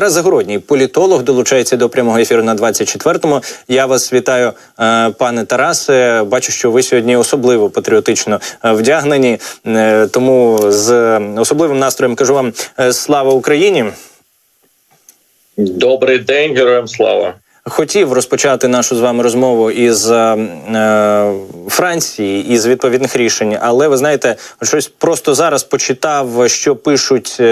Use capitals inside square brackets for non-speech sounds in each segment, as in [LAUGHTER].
Тарас Загородній, політолог, долучається до прямого ефіру на 24-му. Я вас вітаю, е, пане Тарасе. Бачу, що ви сьогодні особливо патріотично е, вдягнені. Е, Тому з особливим настроєм кажу вам слава Україні. Добрий день, героям слава. Хотів розпочати нашу з вами розмову із е, Франції із відповідних рішень, але ви знаєте, щось просто зараз почитав, що пишуть.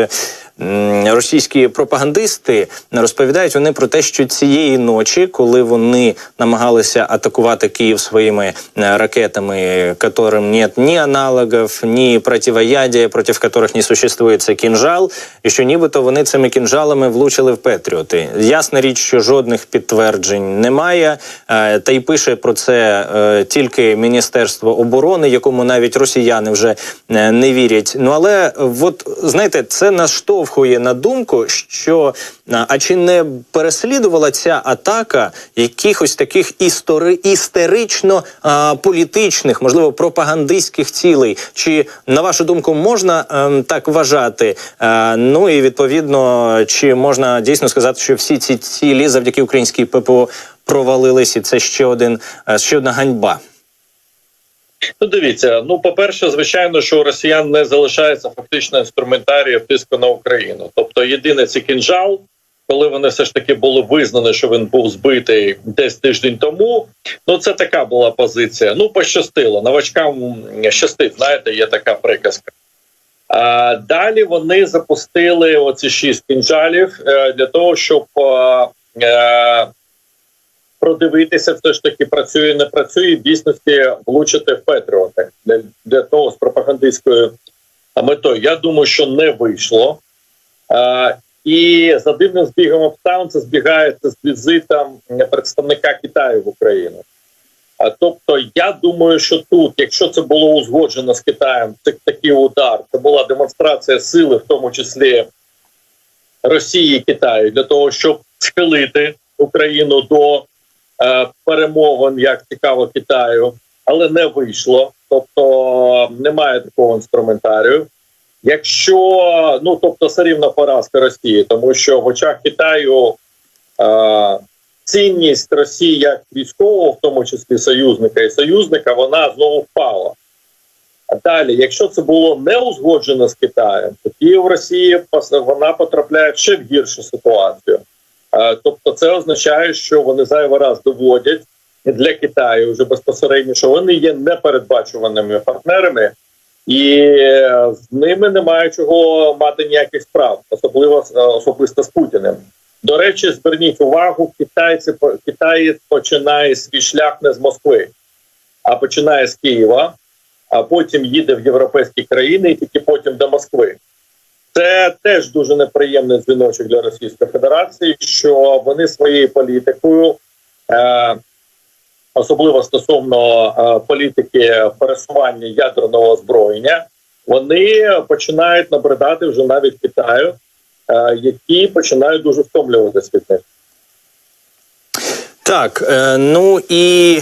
Російські пропагандисти розповідають вони про те, що цієї ночі, коли вони намагалися атакувати Київ своїми е, ракетами, яким нет ні аналогів, ні противоядия, проти яких не существує це кінжал, і що нібито вони цими кінжалами влучили в Петріоти. Ясна річ, що жодних підтверджень немає. Е, Та й пише про це е, тільки Міністерство оборони, якому навіть росіяни вже не вірять. Ну але от знаєте, це наштовхує на думку, що а, чи не переслідувала ця атака якихось таких істори істерично політичних, можливо, пропагандистських цілей? Чи на вашу думку можна ем, так вважати? Е, ну і відповідно, чи можна дійсно сказати, що всі ці цілі завдяки українській ППО провалились, і це ще один е, ще одна ганьба? Ну, дивіться. Ну, по-перше, звичайно, що у росіян не залишається фактично інструментарію тиску на Україну. Тобто, єдине це кінжал, коли вони все ж таки було визнано, що він був збитий десь тиждень тому. Ну, це така була позиція. Ну, пощастило. Новачкам щастить, знаєте, є така приказка. А далі вони запустили оці шість кінжалів е, для того, щоб е, е, продивитися, все ж таки працює, не працює, в дійсності влучити в Петріоти для, для того з пропагандистською метою. Я думаю, що не вийшло. А, і за дивним збігом обставин це збігається з візитом представника Китаю в Україну. А тобто, я думаю, що тут, якщо це було узгоджено з Китаєм, це такий удар, це була демонстрація сили, в тому числі Росії і Китаю, для того, щоб схилити Україну до е, перемовин, як цікаво Китаю, але не вийшло. Тобто немає такого інструментарію. Якщо ну тобто все рівно поразка Росії, тому що в очах Китаю е, цінність Росії як військового, в тому числі союзника і союзника, вона знову впала. А далі, якщо це було не узгоджено з Китаєм, тоді в Росії вона потрапляє ще в гіршу ситуацію. Е, Тобто, це означає, що вони зайвий раз доводять для Китаю вже безпосередньо, що вони є непередбачуваними партнерами, і з ними немає чого мати ніяких справ, особливо е, особисто з Путіним. До речі, зверніть увагу, китайці Китай починає свій шлях не з Москви, а починає з Києва, а потім їде в європейські країни і тільки потім до Москви. Це теж дуже неприємний дзвіночок для Російської Федерації, що вони своєю політикою, е, особливо стосовно е, політики пересування ядерного озброєння, вони починають набридати вже навіть Китаю, е, які починають дуже втомлюватися від них. Так, е, ну і.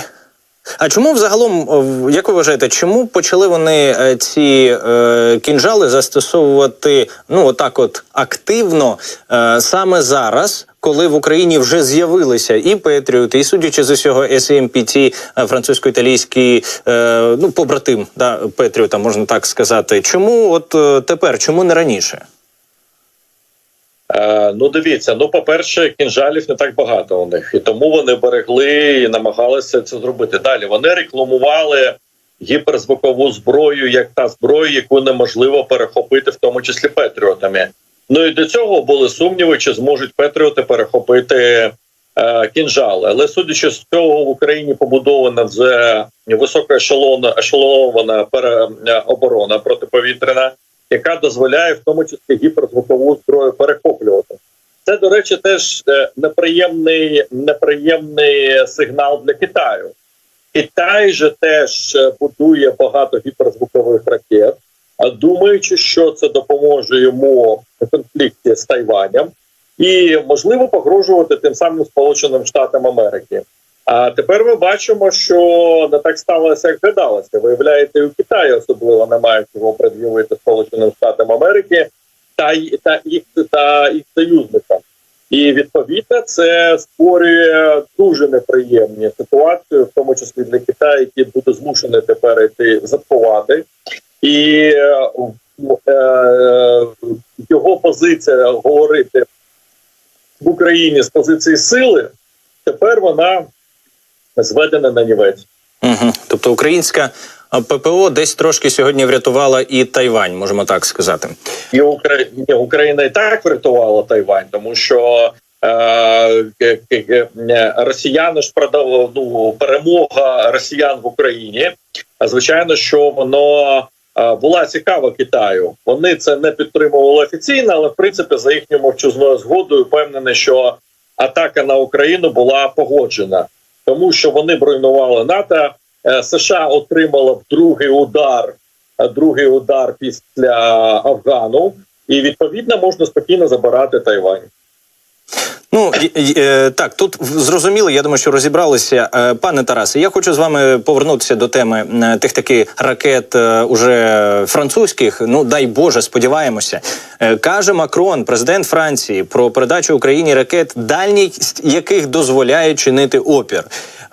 А чому взагалом, е, як ви вважаєте, чому почали вони е, ці е, кінжали застосовувати ну отак, от активно е, саме зараз, коли в Україні вже з'явилися і Петріоти, і судячи з усього СМПТ, е, французько-італійський е, ну побратим да, Петріота, можна так сказати. Чому от тепер, чому не раніше? Е, ну, дивіться, ну по-перше, кінжалів не так багато у них, і тому вони берегли і намагалися це зробити. Далі вони рекламували гіперзвукову зброю як та зброя, яку неможливо перехопити, в тому числі патріотами. Ну і до цього були сумніви, чи зможуть патріоти перехопити е, кінжали. Але судячи з цього, в Україні побудована вже високоешелонована пере, е, оборона протиповітряна яка дозволяє в тому числі гіперзвукову зброю перехоплювати. Це, до речі, теж е, неприємний неприємний сигнал для Китаю. Китай же теж е, будує багато гіперзвукових ракет, думаючи, що це допоможе йому в конфлікті з Тайванем і можливо погрожувати тим самим Сполученим Штатам Америки. А тепер ми бачимо, що не так сталося, як гадалося. Виявляєте, у Китаї особливо немає чого пред'явити Сполученим Штатам Америки та та їх та їх союзникам. І відповідно це створює дуже неприємні ситуації, в тому числі для Китаю, який буде змушений тепер йти запховати. І е, е, його позиція говорити в Україні з позиції сили, тепер вона зведена на нівець. Угу. Тобто українська ППО десь трошки сьогодні врятувала і Тайвань, можемо так сказати. І Україна, Україна і так врятувала Тайвань, тому що е, е, е, е, росіяни ж продав ну, перемога росіян в Україні. А звичайно, що воно була цікава Китаю. Вони це не підтримували офіційно, але в принципі за їхньою мовчазною згодою впевнений, що атака на Україну була погоджена, тому що вони бруйнували НАТО. Е, США отримала другий удар е, другий удар після Афгану, і відповідно можна спокійно забирати Тайвань. Ну е, так, тут зрозуміло. Я думаю, що розібралися. Е, Пане Тарасе, я хочу з вами повернутися до теми е, тих таки ракет уже французьких. Ну дай Боже, сподіваємося. Каже Макрон, президент Франції, про передачу Україні ракет, дальність яких дозволяє чинити опір.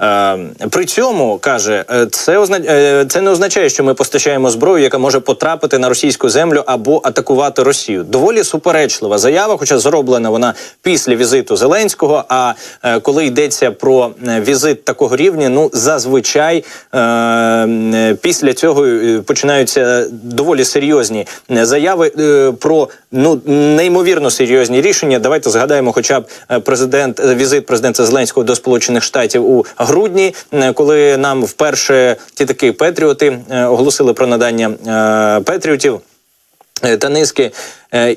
Е, При цьому каже, е, це озна... е, це не означає, що ми постачаємо зброю, яка може потрапити на російську землю або атакувати Росію. Доволі суперечлива заява, хоча зроблена вона після візиту Зеленського. А коли йдеться про візит такого рівня, ну зазвичай після цього починаються доволі серйозні заяви про ну неймовірно серйозні рішення. Давайте згадаємо, хоча б президент візит президента Зеленського до Сполучених Штатів у грудні, е, коли нам вперше ті такі патріоти е, оголосили про надання е, патріотів. Е, Та низки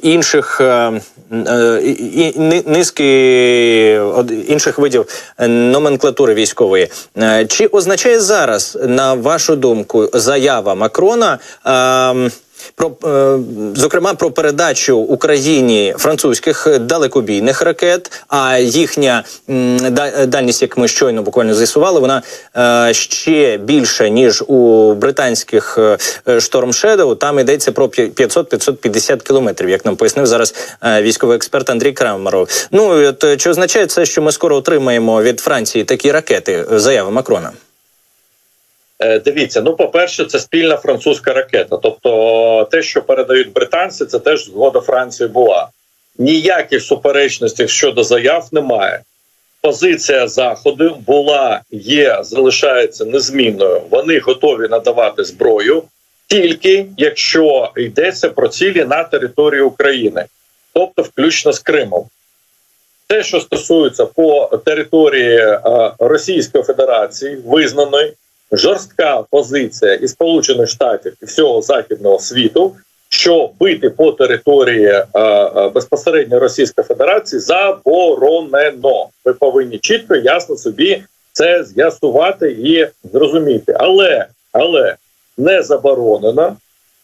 інших низки інших видів номенклатури військової. Чи означає зараз, на вашу думку, заява Макрона? Про е, зокрема про передачу Україні французьких далекобійних ракет, а їхня да- дальність, як ми щойно буквально з'ясували, вона е, ще більша ніж у британських е, Storm Shadow. Там йдеться про п'я- 500-550 кілометрів, як нам пояснив зараз військовий експерт Андрій Крамаров. Ну от чи означає це, що ми скоро отримаємо від Франції такі ракети? Заяви Макрона? Е, Дивіться, ну по-перше, це спільна французька ракета. Тобто, те, що передають британці, це теж згода Франції була. Ніяких суперечностей щодо заяв немає. Позиція заходу була, є, залишається незмінною. Вони готові надавати зброю тільки якщо йдеться про цілі на території України, тобто включно з Кримом. Те, що стосується по території е, Російської Федерації, визнаної жорстка позиція і Сполучених Штатів і всього західного світу, що бити по території е, е, безпосередньо Російської Федерації заборонено. Ви повинні чітко, ясно собі це з'ясувати і зрозуміти. Але але не заборонено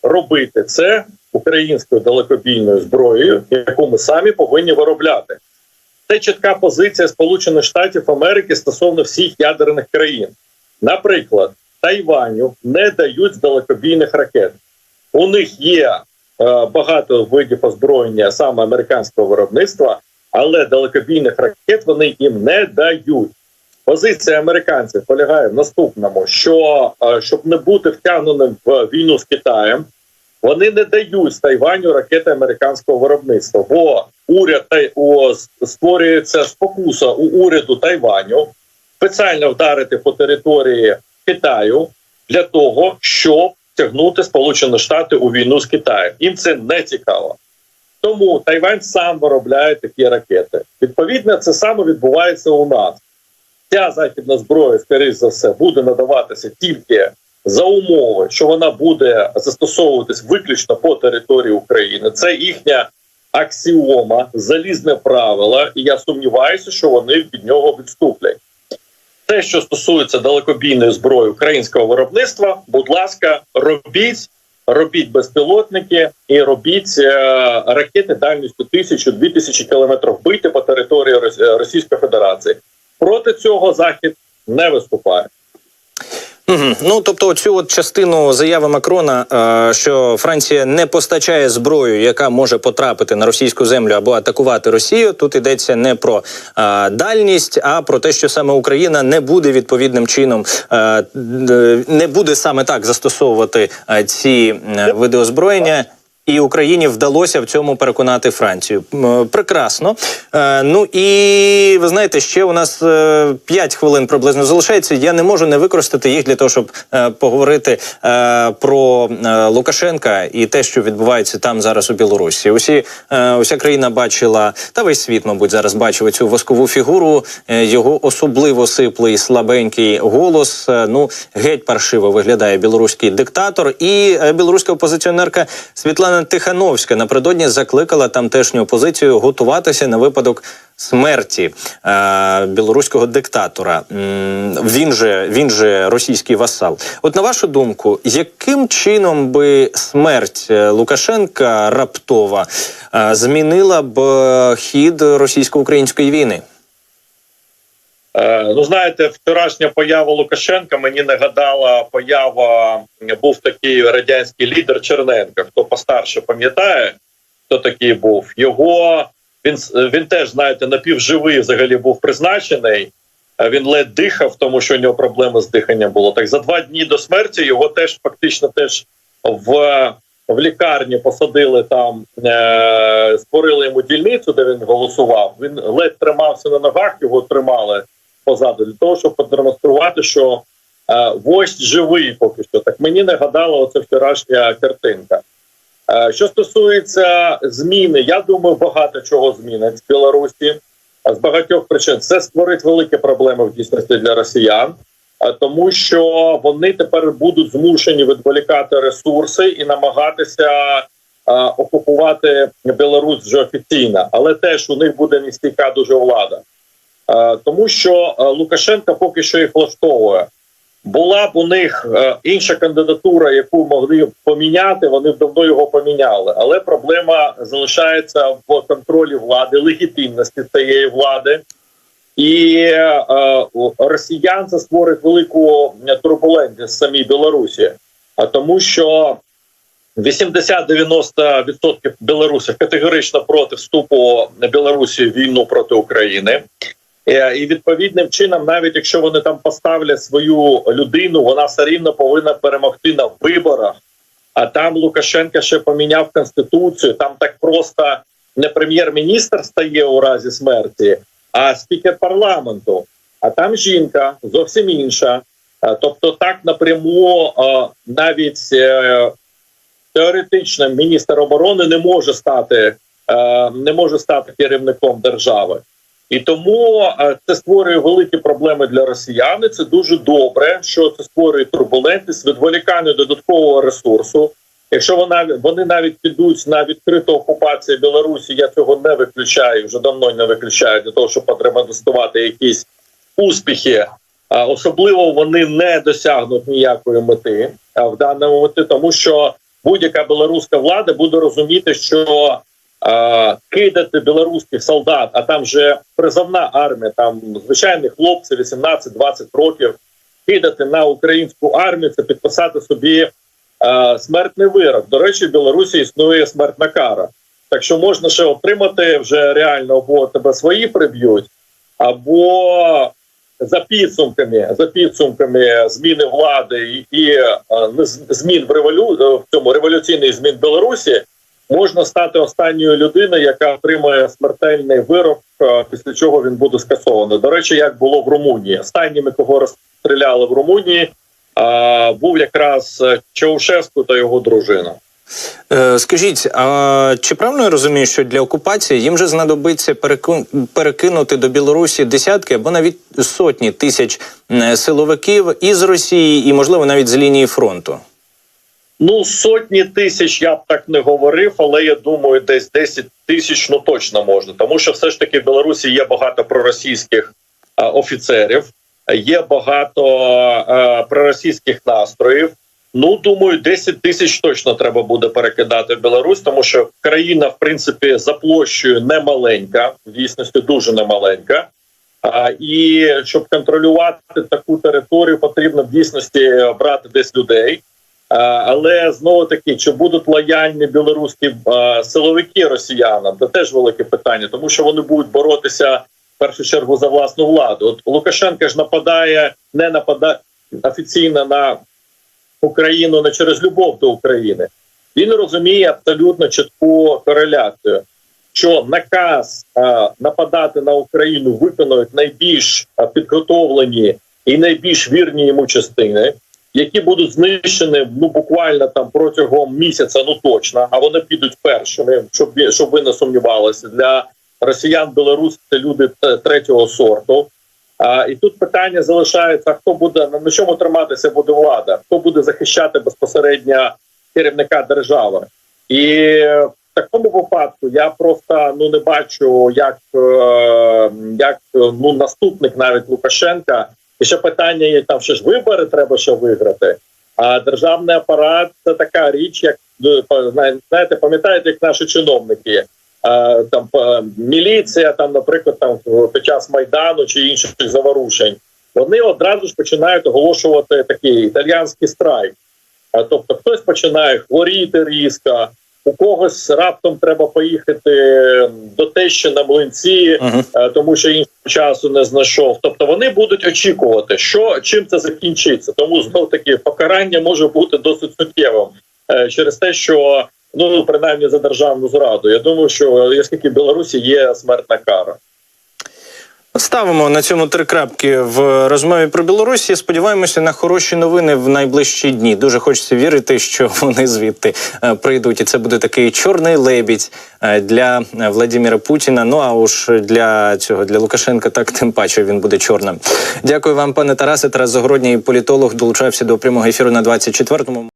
робити це українською далекобійною зброєю, яку ми самі повинні виробляти. Це чітка позиція Сполучених Штатів Америки стосовно всіх ядерних країн. Наприклад, Тайваню не дають далекобійних ракет. У них є е, багато видів озброєння саме американського виробництва, але далекобійних ракет вони їм не дають. Позиція американців полягає в наступному: що е, щоб не бути втягненим в війну з Китаєм, вони не дають Тайваню ракети американського виробництва, бо уряд о, створюється спокуса у уряду Тайваню спеціально вдарити по території Китаю для того, щоб тягнути Сполучені Штати у війну з Китаєм. Їм це не цікаво. Тому Тайвань сам виробляє такі ракети. Відповідно, це саме відбувається у нас. Ця західна зброя, скоріш за все, буде надаватися тільки за умови, що вона буде застосовуватись виключно по території України. Це їхня аксіома, залізне правило, і я сумніваюся, що вони від нього відступлять. Те, що стосується далекобійної зброї українського виробництва, будь ласка, робіть, робіть безпілотники і робіть е, ракети дальністю 1000-2000 кілометрів бити по території Рос- Російської Федерації. Проти цього захід не виступає. Мгм. Ну тобто, цю от частину заяви Макрона, е, що Франція не постачає зброю, яка може потрапити на російську землю або атакувати Росію. Тут йдеться не про е, дальність, а про те, що саме Україна не буде відповідним чином, е, не буде саме так застосовувати ці види озброєння. І Україні вдалося в цьому переконати Францію. Прекрасно. Е, ну і ви знаєте, ще у нас е, 5 хвилин приблизно залишається. Я не можу не використати їх для того, щоб е, поговорити е, про е, Лукашенка і те, що відбувається там зараз у Білорусі. Усі е, уся країна бачила, та весь світ, мабуть, зараз бачив цю воскову фігуру. е, його особливо сиплий слабенький голос. Е, ну геть паршиво виглядає білоруський диктатор. І е, білоруська опозиціонерка Світлана Тихановська напередодні закликала тамтешню опозицію готуватися на випадок смерті е, білоруського диктатора. Він же він же російський васал. От на вашу думку, яким чином би смерть е, Лукашенка раптова е, змінила б е, хід російсько-української війни? Е, ну, знаєте, вчорашня поява Лукашенка мені нагадала поява. Був такий радянський лідер Черненка. Хто постарше пам'ятає, хто такий був? Його він він теж знаєте напівживий взагалі був призначений. Е, Він ледь дихав, тому що у нього проблеми з диханням було. Так за два дні до смерті його теж фактично теж в, в лікарні посадили там, е, створили йому дільницю, де він голосував. Він ледь тримався на ногах, його тримали позаду для того, щоб продемонструвати, що е, вождь живий поки що. Так мені нагадала оце вчорашня картинка. Е, що стосується зміни, я думаю, багато чого змінить в Білорусі з багатьох причин. Це створить великі проблеми в дійсності для росіян, е, тому що вони тепер будуть змушені відволікати ресурси і намагатися е, окупувати Білорусь вже офіційно, але теж у них буде нестійка дуже влада. Е, тому що е, Лукашенка поки що їх влаштовує. Була б у них е, інша кандидатура, яку могли б поміняти, вони б давно його поміняли. Але проблема залишається в контролі влади, легітимності цієї влади, і е, росіян це створить велику турбулентність самій Білорусі, а тому що 80-90% білорусів категорично проти вступу Білорусі в війну проти України. Е, І відповідним чином, навіть якщо вони там поставлять свою людину, вона все рівно повинна перемогти на виборах. А там Лукашенка ще поміняв конституцію. Там так просто не прем'єр-міністр стає у разі смерті, а спікер парламенту. А там жінка зовсім інша. Е, Тобто, так напряму е, навіть теоретично міністр оборони не може стати не може стати керівником держави. І тому е, це створює великі проблеми для росіян. Це дуже добре, що це створює турбулентність, відволікання додаткового ресурсу. Якщо вона вони навіть підуть на відкриту окупацію Білорусі, я цього не виключаю, вже давно не виключаю для того, щоб продемонструвати якісь успіхи. Особливо вони не досягнуть ніякої мети в даному мети, тому що будь-яка білоруська влада буде розуміти, що кидати білоруських солдат, а там же призовна армія, там звичайні хлопці, 18-20 років, кидати на українську армію, це підписати собі смертний вирок. До речі, в Білорусі існує смертна кара. Так що можна ще отримати вже реально або тебе свої приб'ють, або за підсумками за підсумками зміни влади і, і змін в револю в цьому революційних змін в Білорусі можна стати останньою людиною, яка отримує смертельний вирок, е, після чого він буде скасований. До речі, як було в Румунії. Останніми, кого розстріляли в Румунії, був якраз е, Чаушеску та його дружина. Е, Скажіть, а чи правильно я розумію, що для окупації їм же знадобиться перекинути до Білорусі десятки або навіть сотні тисяч силовиків із Росії і, можливо, навіть з лінії фронту? Ну, сотні тисяч я б так не говорив, але я думаю, десь 10 тисяч ну точно можна. Тому що все ж таки в Білорусі є багато проросійських а, офіцерів, є багато а, проросійських настроїв. Ну, думаю, 10 тисяч точно треба буде перекидати в Білорусь, тому що країна, в принципі, за площею не маленька, в дійсності дуже немаленька. А, і щоб контролювати таку територію, потрібно в дійсності брати десь людей. Але знову таки, чи будуть лояльні білоруські силовики росіянам, це теж велике питання, тому що вони будуть боротися в першу чергу за власну владу. От Лукашенко ж нападає, не нападає офіційно на Україну не через любов до України. Він розуміє абсолютно чітку кореляцію, що наказ нападати на Україну виконують найбільш підготовлені і найбільш вірні йому частини, які будуть знищені ну буквально там протягом місяця, ну точно, а вони підуть першими, щоб щоб ви не сумнівалися. Для росіян Білорусь це люди третього сорту. А, і тут питання залишається: хто буде на, чому триматися буде влада? Хто буде захищати безпосередньо керівника держави? І в такому випадку я просто ну не бачу, як, е, як ну наступник навіть Лукашенка. І ще питання є там, ще ж вибори треба ще виграти. А державний апарат це така річ, як е, знаєте, пам'ятаєте, як наші чиновники. Там е, міліція, там, наприклад, там під час майдану чи інших заворушень, вони одразу ж починають оголошувати такий італіянський страйк. Тобто, хтось починає хворіти різко, у когось раптом треба поїхати до тещі на млинці, uh -huh. тому що іншого часу не знайшов. Тобто вони будуть очікувати, що чим це закінчиться. Тому знов таки покарання може бути досить суттєвим е, через те, що ну принаймні за державну зраду. Я думаю, що оскільки в Білорусі є смертна кара. Ставимо на цьому три крапки в розмові про Білорусь. і Сподіваємося на хороші новини в найближчі дні. Дуже хочеться вірити, що [LAUGHS] вони звідти е, прийдуть, і це буде такий чорний лебідь е, для Владимира Путіна. Ну а уж для цього для Лукашенка, так тим паче він буде чорним. Дякую вам, пане Тарасе. Тарас Загородній політолог долучався до прямого ефіру на 24-му.